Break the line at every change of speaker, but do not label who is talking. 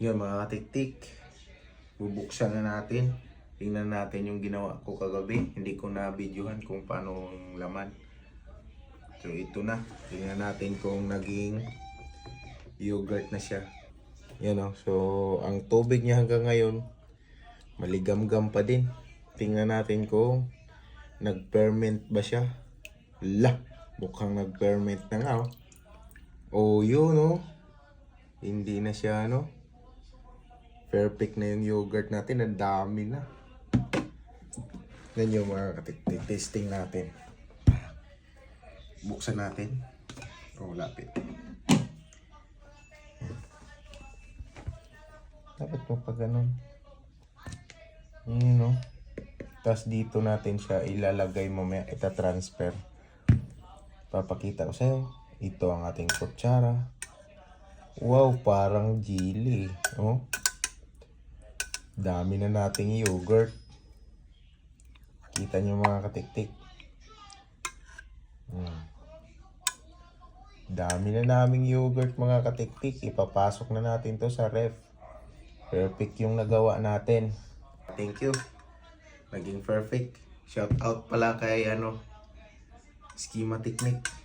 Yun mga katiktik. Bubuksan na natin. Tingnan natin yung ginawa ko kagabi. Hindi ko na videohan kung paano ang laman. So ito na. Tingnan natin kung naging yogurt na siya. Yan o. So ang tubig niya hanggang ngayon maligam-gam pa din. Tingnan natin kung nag-ferment ba siya. La, mukhang nag-ferment na nga oh. Oh, yun oh. Hindi na siya ano. Perfect na yung yogurt natin. Ang dami na. Yan yung mga katiktik. Testing natin. Buksan natin. Oh, lapit. Dapat mo pa ganun. Yun no. Tapos dito natin siya ilalagay mamaya. Ita-transfer. Papakita ko sa'yo. Ito ang ating kutsara. Wow, parang jelly. Oh. Dami na nating yogurt. Kita nyo mga katiktik. Hmm. Dami na naming yogurt mga katiktik. Ipapasok na natin to sa ref. Perfect yung nagawa natin. Thank you. Naging perfect. Shout out pala kay ano, Schema Technique.